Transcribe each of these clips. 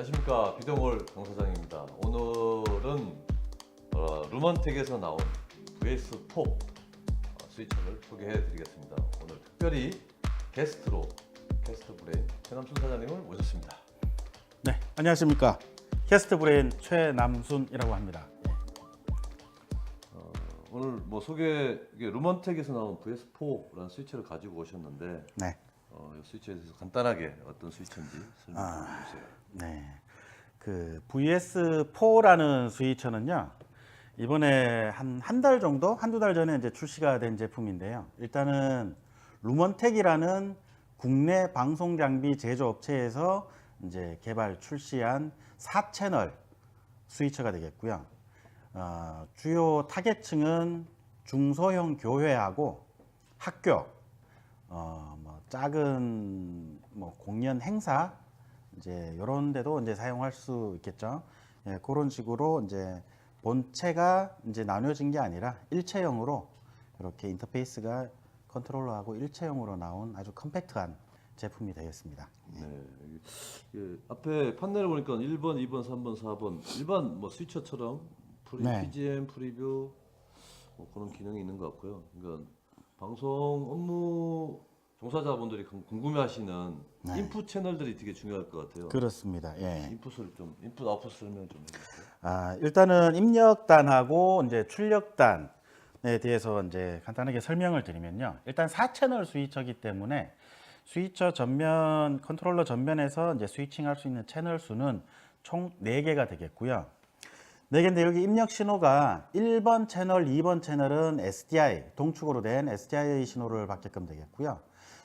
안녕하십니까 비동월 강사장입니다. 오늘은 어, 루먼텍에서 나온 VS4 어, 스위처를 소개해 드리겠습니다. 오늘 특별히 게스트로 게스트 브레인 최남순 사장님을 모셨습니다. 네, 안녕하십니까. 캐스트 브레인 최남순이라고 합니다. 어, 오늘 뭐 소개 이게 루먼텍에서 나온 VS4라는 스위처를 가지고 오셨는데 네. 어, 이 스위처에 대해서 간단하게 어떤 스위처인지 설명 좀 아. 해주세요. 네. 그 VS4라는 스위처는요. 이번에 한 한 달 정도, 한두 달 전에 이제 출시가 된 제품인데요. 일단은 루먼텍이라는 국내 방송 장비 제조업체에서 이제 개발 출시한 4채널 스위처가 되겠고요. 어, 주요 타겟층은 중소형 교회하고 학교, 어, 뭐 작은 뭐 공연 행사 이제 이런 데도 이제 사용할 수 있겠죠. 예, 그런 식으로 이제 본체가 이제 나뉘어진 게 아니라 일체형으로 이렇게 인터페이스가 컨트롤러하고 일체형으로 나온 아주 컴팩트한 제품이 되겠습니다. 네. 여기, 예, 앞에 판넬을 보니까 1번, 2번, 3번, 4번 일반 뭐 스위처처럼 프리, 네. PGM 프리뷰 뭐 그런 기능이 있는 것 같고요. 그러니까 방송 업무 종사자분들이 궁- 궁금해하시는 네. 인풋 채널들이 되게 중요할 것 같아요. 그렇습니다. 예. 인풋을 좀 인풋 아웃풋 설명 좀 해주세요. 아, 일단은 입력단하고 이제 출력단에 대해서 이제 간단하게 설명을 드리면요. 일단 4채널 스위처이기 때문에 스위처 전면 컨트롤러 전면에서 이제 스위칭할 수 있는 채널 수는 총 4개가 되겠고요. 4개인데 여기 입력 신호가 1번 채널, 2번 채널은 SDI 동축으로 된 SDI 신호를 받게끔 되겠고요.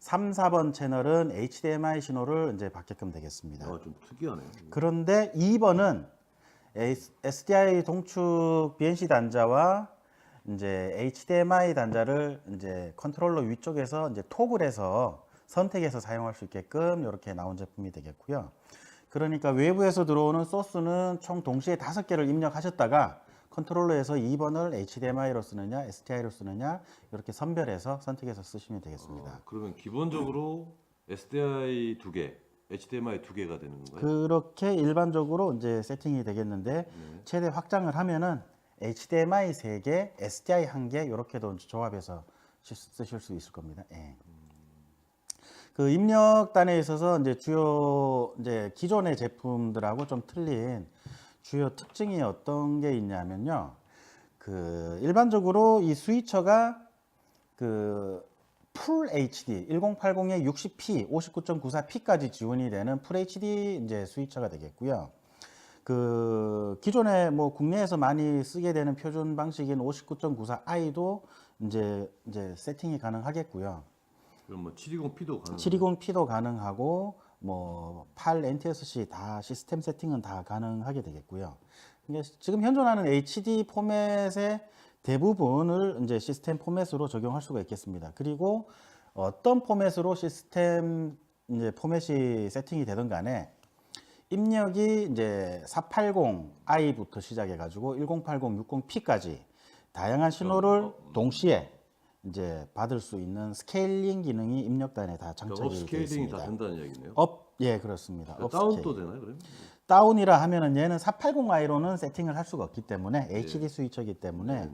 3, 4번 채널은 HDMI 신호를 이제 받게끔 되겠습니다. 아, 좀 특이하네. 그런데 2번은 SDI 동축 BNC 단자와 이제 HDMI 단자를 이제 컨트롤러 위쪽에서 이제 톡을 해서 선택해서 사용할 수 있게끔 이렇게 나온 제품이 되겠고요. 그러니까 외부에서 들어오는 소스는 총 동시에 다섯 개를 입력하셨다가 컨트롤러에서 2번을 HDMI로 쓰느냐, SDI로 쓰느냐 이렇게 선별해서 선택해서 쓰시면 되겠습니다. 어, 그러면 기본적으로 SDI 두 개, HDMI 두 개가 되는 건가요? 그렇게 일반적으로 이제 세팅이 되겠는데 네. 최대 확장을 하면은 HDMI 3개, SDI 1개 이렇게도 조합해서 시- 쓰실 수 있을 겁니다. 예. 그 입력단에 있어서 이제 주요 이제 기존의 제품들하고 좀 틀린 주요 특징이 어떤 게 있냐면요. 그 일반적으로 이 스위처가 그 풀 HD 1080에 60p, 59.94p까지 지원이 되는 풀 HD 이제 스위처가 되겠고요. 그 기존에 뭐 국내에서 많이 쓰게 되는 표준 방식인 59.94i도 이제 이제 세팅이 가능하겠고요. 그럼 뭐 720p도 가능. 720p도 가능하고 뭐8 NTSC 다 시스템 세팅은 다 가능하게 되겠고요. 이게 지금 현존하는 HD 포맷의 대부분을 이제 시스템 포맷으로 적용할 수가 있겠습니다. 그리고 어떤 포맷으로 시스템 이제 포맷이 세팅이 되든 간에 입력이 이제 480i부터 시작해 가지고 1080, 60p까지 다양한 신호를 동시에 이제 받을 수 있는 스케일링 기능이 입력단에 다 그러니까 장착이 되어 업스케일링이 있습니다. 다 된다는 얘기네요. 업, 예, 그렇습니다. 그러니까 업스케일. 다운도 되나요, 그러면? 다운이라 하면은 얘는 480i로는 세팅을 할 수가 없기 때문에 HD 스위처이기 때문에 네.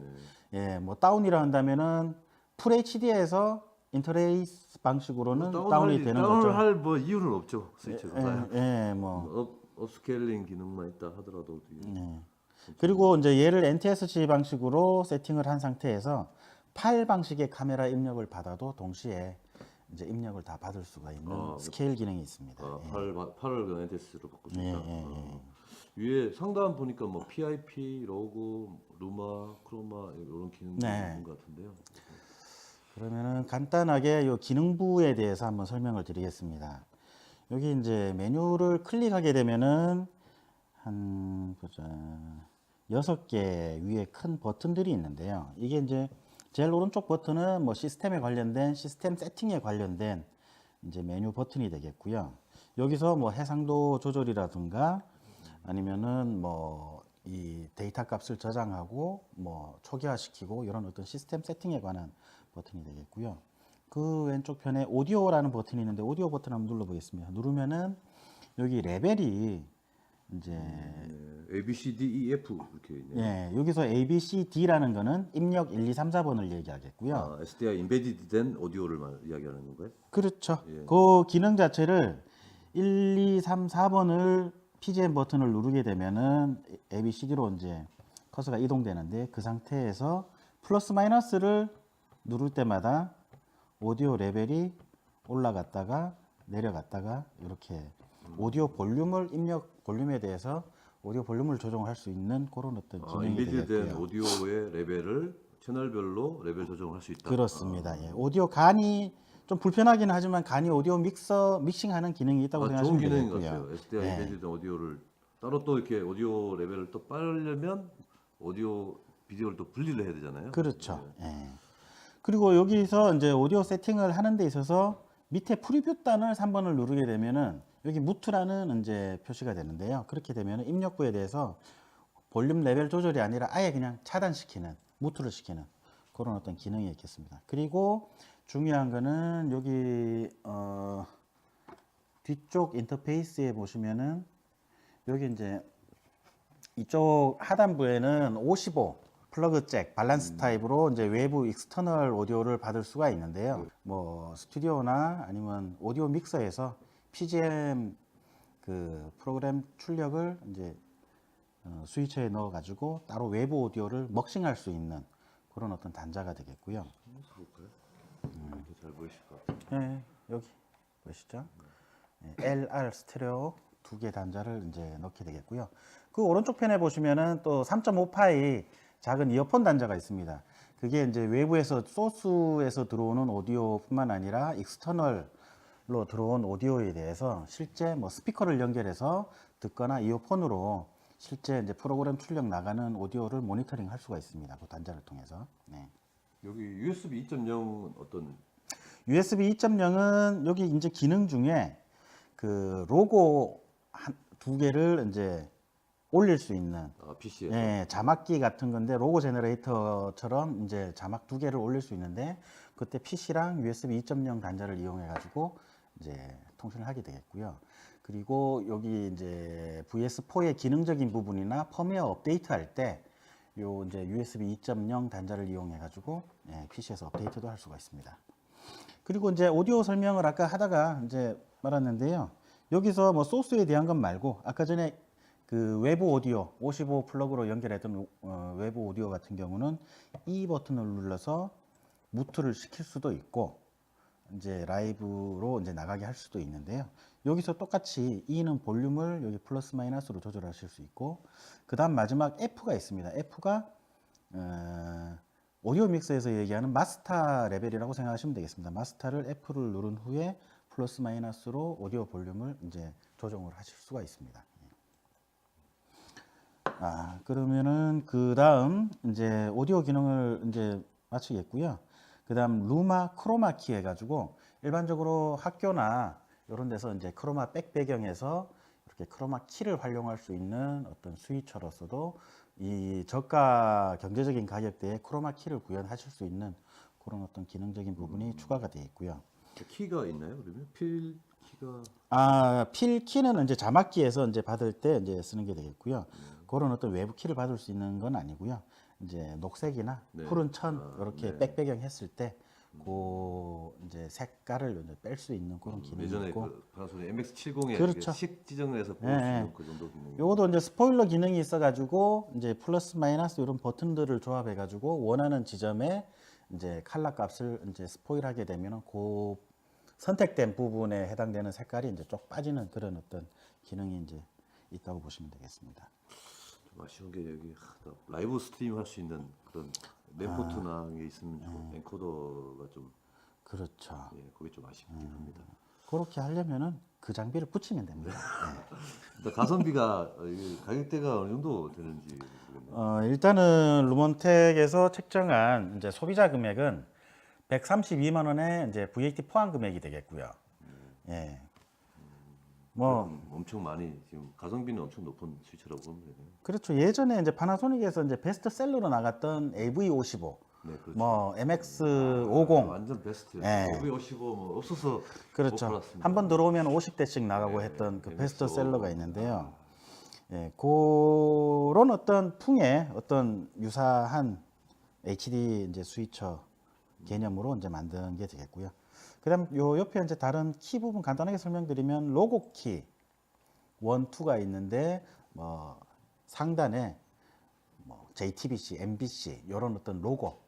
예, 뭐 다운이라 한다면은 풀 HD에서 인터레이스 방식으로는 다운을 다운이 할- 되는 다운을 거죠. 할뭐 이유는 없죠, 스위치가. 예, 예, 뭐 업, 업스케일링 기능만 있다 하더라도 이게 예. 그리고 이제 얘를 NTSC 방식으로 세팅을 한 상태에서 팔 방식의 카메라 입력을 받아도 동시에 이제 입력을 다 받을 수가 있는 아, 스케일 기능이 있습니다. 아, 예. 팔, 팔을 그냥 NTS로 바꿀 수 예, 있다. 예, 어. 위에 상단 보니까 뭐 PIP, 로고, 루마, 크로마 이런 기능들이 네. 있는 것 같은데요. 그러면은 간단하게 이 기능부에 대해서 한번 설명을 드리겠습니다. 여기 이제 메뉴를 클릭하게 되면은 한 보자 여섯 개 위에 큰 버튼들이 있는데요. 이게 이제 제일 오른쪽 버튼은 뭐 시스템에 관련된 시스템 세팅에 관련된 이제 메뉴 버튼이 되겠고요. 여기서 뭐 해상도 조절이라든가 아니면은 뭐 이 데이터 값을 저장하고 뭐 초기화시키고 이런 어떤 시스템 세팅에 관한 버튼이 되겠고요. 그 왼쪽 편에 오디오라는 버튼이 있는데 오디오 버튼 한번 눌러 보겠습니다. 누르면은 여기 레벨이 이제 네, A, B, C, D, E, F 이렇게 있네요. 예, 여기서 A, B, C, D라는 거는 입력 1, 2, 3, 4번을 얘기하겠고요. 아, SDI 인베디드 된 오디오를 말, 이야기하는 건가요? 그렇죠. 예. 그 기능 자체를 1, 2, 3, 4번을 PGM 버튼을 누르게 되면은 A, B, C, D로 이제 커서가 이동되는데 그 상태에서 플러스 마이너스를 누를 때마다 오디오 레벨이 올라갔다가 내려갔다가 이렇게 오디오 볼륨을 입력 볼륨에 대해서 오디오 볼륨을 조정할 수 있는 그런 어떤 아, 기능이 인베디드 된 되겠고요. 오디오의 레벨을 채널별로 레벨 조정을 할 수 있다. 그렇습니다. 예. 오디오 간이 좀 불편하긴 하지만 간이 오디오 믹서 믹싱하는 기능이 있다고 아, 좋은 생각하시면 기능인 것 되겠고요. 같아요. SDI 예. 인베디드 된 오디오를 따로 또 이렇게 오디오 레벨을 또 빨려면 오디오 비디오를 또 분리를 해야 되잖아요. 그렇죠. 예. 그리고 여기서 이제 오디오 세팅을 하는 데 있어서 밑에 프리뷰 단을 3번을 누르게 되면은 여기 무트라는 이제 표시가 되는데요. 그렇게 되면은 입력부에 대해서 볼륨 레벨 조절이 아니라 아예 그냥 차단시키는 무트를 시키는 그런 어떤 기능이 있겠습니다. 그리고 중요한 거는 여기 어 뒤쪽 인터페이스에 보시면은 여기 이제 이쪽 하단부에는 55 플러그 잭 밸런스 타입으로 이제 외부 익스터널 오디오를 받을 수가 있는데요. 뭐 스튜디오나 아니면 오디오 믹서에서 PGM 그 프로그램 출력을 이제 어, 스위처에 넣어 가지고 따로 외부 오디오를 먹싱할 수 있는 그런 어떤 단자가 되겠고요. 볼까요? 잘 보이실 것 같아요. 네, 여기 보시죠. 네, LR 스테레오 두 개 단자를 이제 넣게 되겠고요. 그 오른쪽 편에 보시면은 또 3.5파이 작은 이어폰 단자가 있습니다. 그게 이제 외부에서 소스에서 들어오는 오디오뿐만 아니라 익스터널 로 들어온 오디오에 대해서 실제 뭐 스피커를 연결해서 듣거나 이어폰으로 실제 이제 프로그램 출력 나가는 오디오를 모니터링 할 수가 있습니다. 그 단자를 통해서. 네. 여기 USB 2.0은 어떤 USB 2.0은 여기 이제 기능 중에 그 로고 한, 두 개를 이제 올릴 수 있는 아, PC에 예, 자막기 같은 건데 로고 제너레이터처럼 이제 자막 두 개를 올릴 수 있는데 그때 PC랑 USB 2.0 단자를 이용해 가지고 이제 통신을 하게 되겠고요. 그리고 여기 이제 VS4의 기능적인 부분이나 펌웨어 업데이트 할 때 요 이제 USB 2.0 단자를 이용해 가지고 예, PC에서 업데이트도 할 수가 있습니다. 그리고 이제 오디오 설명을 아까 하다가 이제 말았는데요. 여기서 뭐 소스에 대한 건 말고 아까 전에 그 외부 오디오 55 플러그로 연결했던 어, 외부 오디오 같은 경우는 이 버튼을 눌러서 무트를 시킬 수도 있고 이제 라이브로 이제 나가게 할 수도 있는데요. 여기서 똑같이 E는 볼륨을 여기 플러스 마이너스로 조절하실 수 있고 그 다음 마지막 F가 있습니다. F가 어, 오디오 믹서에서 얘기하는 마스터 레벨이라고 생각하시면 되겠습니다. 마스터를 F를 누른 후에 플러스 마이너스로 오디오 볼륨을 이제 조정을 하실 수가 있습니다. 아, 그러면은 그 다음 이제 오디오 기능을 이제 마치겠고요. 그 다음 루마 크로마키 해가지고 일반적으로 학교나 이런 데서 이제 크로마 백 배경에서 이렇게 크로마 키를 활용할 수 있는 어떤 스위처로서도 이 저가 경제적인 가격대에 크로마 키를 구현하실 수 있는 그런 어떤 기능적인 부분이 추가가 되어 있고요. 키가 있나요? 그러면 필 키가 아, 필 키는 이제 자막기에서 이제 받을 때 이제 쓰는 게 되겠고요. 그런 어떤 외부 키를 받을 수 있는 건 아니고요. 이제 녹색이나 네. 푸른 천 아, 이렇게 네. 백 배경 했을 때 그 이제 색깔을 이제 뺄수 있는 그런 기능이 예전에 있고 그 파나소닉 MX70에 그렇죠. 식 지정을 해서 볼 예, 수 예. 있는 그 정도 기능. 요것도 이제 스포일러 기능이 있어가지고 이제 플러스 마이너스 이런 버튼들을 조합해가지고 원하는 지점에 이제 칼라 값을 이제 스포일하게 되면은 그 선택된 부분에 해당되는 색깔이 이제 쭉 빠지는 그런 어떤 기능이 이제 있다고 보시면 되겠습니다. 좀 아쉬운 게 여기 하, 라이브 스트림 할 수 있는 그런 램포트나 게 있으면 좀 엔코더가 좀 그렇죠. 예, 그게 좀 아쉽긴 음. 합니다. 그렇게 하려면은 그 장비를 붙이면 됩니다. 네. 일단 가성비가 어, 이게 가격대가 어느 정도 되는지 모르겠네요. 어, 일단은 루몬텍에서 책정한 이제 소비자 금액은 132만 원의 이제 VAT 포함 금액이 되겠고요. 예. 뭐 그럼 엄청 많이 지금 가성비는 엄청 높은 스위치라고 보면 되네요. 그렇죠. 예전에 이제 파나소닉에서 이제 베스트셀러로 나갔던 AV55, 네, 그렇죠. 뭐 아, MX50 완전 베스트. 예. OV55 뭐 없어서 못 그렇죠. 팔았습니다. 한 번 들어오면 50대씩 나가고 네, 했던 그 MX55. 베스트셀러가 있는데요. 예, 그런 어떤 풍의 어떤 유사한 HD 이제 스위처 개념으로 이제 만든 게 되겠고요. 그다음 요 옆에 이제 다른 키 부분 간단하게 설명드리면 로고 키 원, 투가 있는데 뭐 상단에 뭐 JTBC, MBC 이런 어떤 로고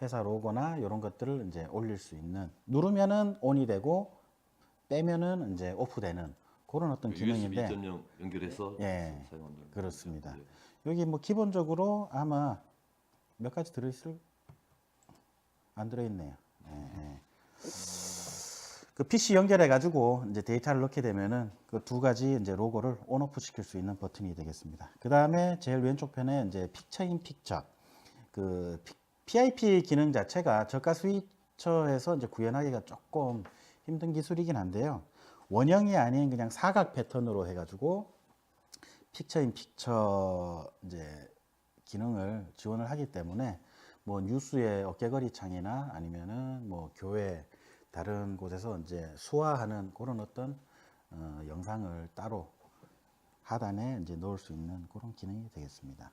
회사 로고나 이런 것들을 이제 올릴 수 있는 누르면은 온이 되고 빼면은 이제 오프되는 그런 어떤 USB 기능인데 2.0 연결해서 예, 사용한다는 그렇습니다. 거죠. 여기 뭐 기본적으로 아마 몇 가지 들어있을 안 들어있네요. 예, 예. 그 PC 연결해 가지고 이제 데이터를 넣게 되면은 그 두 가지 이제 로고를 온오프 시킬 수 있는 버튼이 되겠습니다. 그 다음에 제일 왼쪽 편에 이제 픽처 인 픽처 그 피- PIP 기능 자체가 저가 스위처에서 이제 구현하기가 조금 힘든 기술이긴 한데요. 원형이 아닌 그냥 사각 패턴으로 해가지고 픽처 인 픽처 이제 기능을 지원을 하기 때문에 뭐 뉴스의 어깨거리 창이나 아니면은 뭐 교회 다른 곳에서 이제 수화하는 그런 어떤 어, 영상을 따로 하단에 이제 넣을 수 있는 그런 기능이 되겠습니다.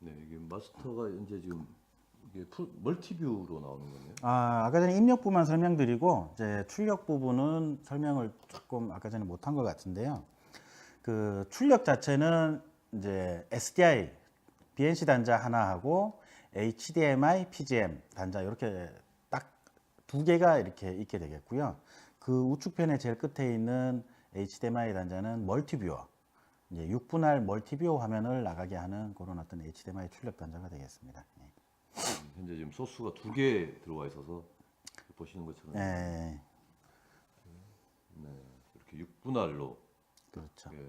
네, 이게 마스터가 현재 지금 이게 풀, 멀티뷰로 나오는 거네요. 아, 아까 전에 입력부만 설명드리고 이제 출력 부분은 설명을 조금 아까 전에 못한 것 같은데요. 그 출력 자체는 이제 SDI BNC 단자 하나하고 HDMI, PGM 단자 이렇게 딱 두 개가 이렇게 있게 되겠고요. 그 우측편에 제일 끝에 있는 HDMI 단자는 멀티뷰어. 이제 6분할 멀티뷰어 화면을 나가게 하는 그런 어떤 HDMI 출력 단자가 되겠습니다. 예. 현재 지금 소스가 두 개 들어와 있어서 보시는 것처럼 예, 네, 이렇게 6분할로 그렇죠. 예,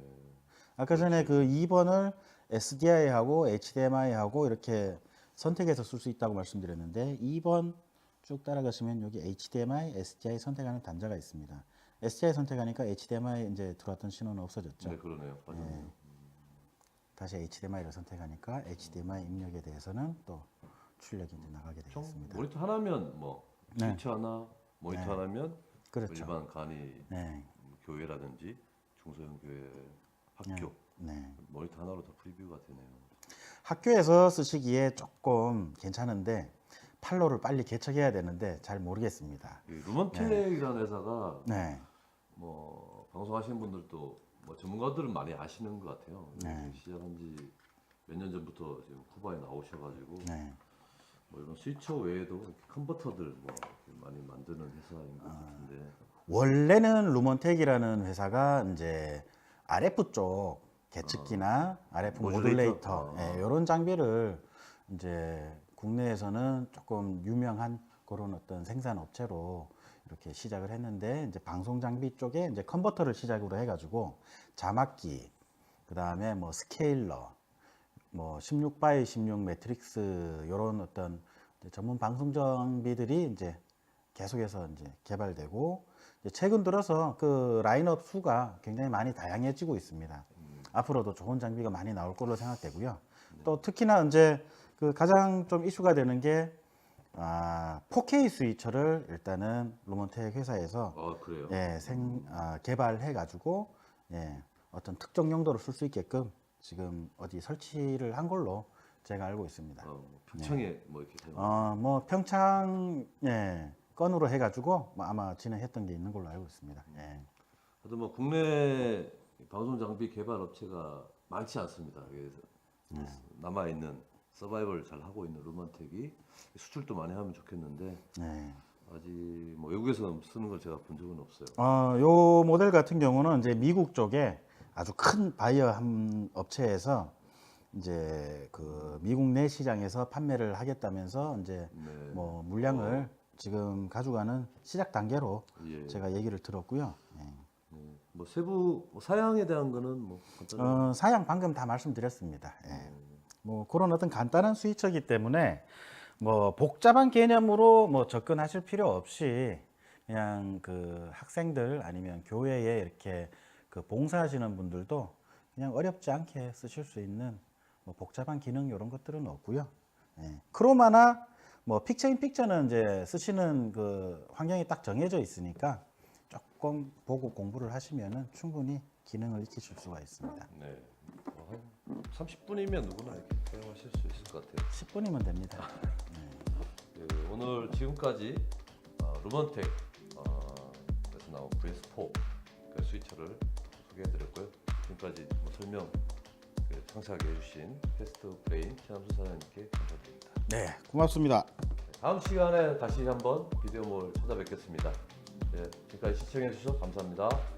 아까 전에 그 2번을 SDI하고 HDMI하고 이렇게 선택해서 쓸 수 있다고 말씀드렸는데 2번 쭉 따라가시면 여기 HDMI, SDI 선택하는 단자가 있습니다. SDI 선택하니까 HDMI 이제 들어왔던 신호는 없어졌죠. 네 그러네요. 빠졌네요. 다시 HDMI를 선택하니까 HDMI 입력에 대해서는 또 출력이 이제 나가게 총 되겠습니다. 모니터 하나면 뭐 네. 스위치 하나, 모니터 하나면 그렇죠. 일반 간이 네, 교회라든지 중소형 교회, 학교 네. 모니터 하나로 다 프리뷰가 되네요. 학교에서 쓰시기에 조금 괜찮은데 팔로를 빨리 개척해야 되는데 잘 모르겠습니다. 이 루먼텔렉이라는 회사가 네. 뭐 방송하시는 분들도 뭐 전문가들은 많이 아시는 것 같아요. 네. 시작한 지 몇 년 전부터 지금 쿠바에 나오셔가지고 네. 뭐 이런 스위처 외에도 이렇게 컨버터들 뭐 이렇게 많이 만드는 회사인 것 같은데 원래는 루먼텍이라는 회사가 이제 RF 쪽 계측기나 RF 모듈레이터. 모듈레이터 아. 이런 장비를 이제 국내에서는 조금 유명한 그런 어떤 생산 업체로 이렇게 시작을 했는데 이제 방송 장비 쪽에 이제 컨버터를 시작으로 해가지고 자막기 그 다음에 뭐 스케일러 뭐 16바이 16 매트릭스 이런 어떤 전문 방송 장비들이 이제 계속해서 이제 개발되고 이제 최근 들어서 그 라인업 수가 굉장히 많이 다양해지고 있습니다. 앞으로도 좋은 장비가 많이 나올 걸로 생각되고요. 또 특히나 이제 그 가장 좀 이슈가 되는 게 아, 4K 스위처를 일단은 루몬텍 회사에서 아 그래요. 예, 생 아, 개발해 가지고 예, 어떤 특정 용도로 쓸 수 있게끔 지금 어디 설치를 한 걸로 제가 알고 있습니다. 어, 뭐 평창에 뭐 이렇게 되는 어, 뭐 평창 예, 건으로 해 가지고 뭐 아마 진행했던 게 있는 걸로 알고 있습니다. 예. 하여튼 뭐 국내 방송 장비 개발 업체가 많지 않습니다. 그래서 남아 있는 서바이벌 잘 하고 있는 루먼텍이 수출도 많이 하면 좋겠는데 네. 아직 뭐 외국에서 쓰는 걸 제가 본 적은 없어요. 어, 요 모델 같은 경우는 이제 미국 쪽에 아주 큰 바이어 한 업체에서 이제 그 미국 내 시장에서 판매를 하겠다면서 이제 네. 뭐 물량을 지금 가져가는 시작 단계로 예. 제가 얘기를 들었고요. 예. 네. 뭐 세부 뭐 사양에 대한 거는 뭐 간단히 어, 사양 방금 다 말씀드렸습니다. 예. 뭐 그런 어떤 간단한 스위처이기 때문에 뭐 복잡한 개념으로 뭐 접근하실 필요 없이 그냥 그 학생들 아니면 교회에 이렇게 그 봉사하시는 분들도 그냥 어렵지 않게 쓰실 수 있는 뭐 복잡한 기능 이런 것들은 없고요. 예. 크로마나 뭐 픽처 인 픽처는 이제 쓰시는 그 환경이 딱 정해져 있으니까 조금 보고 공부를 하시면은 충분히 기능을 익히실 수가 있습니다. 네. 30분이면 누구나 이렇게 사용하실 수 있을 것 같아요. 10분이면 됩니다. 그 오늘 지금까지 어, 루먼텍 어, 에서 나온 VS4 그 스위처를 소개해드렸고요. 지금까지 뭐 설명 그 상세하게 해주신 테스트 브레인 최남수 사장님께 감사드립니다. 네, 고맙습니다. 다음 시간에 다시 한번 비디오몰 찾아뵙겠습니다. 네, 지금까지 시청해주셔서 감사합니다.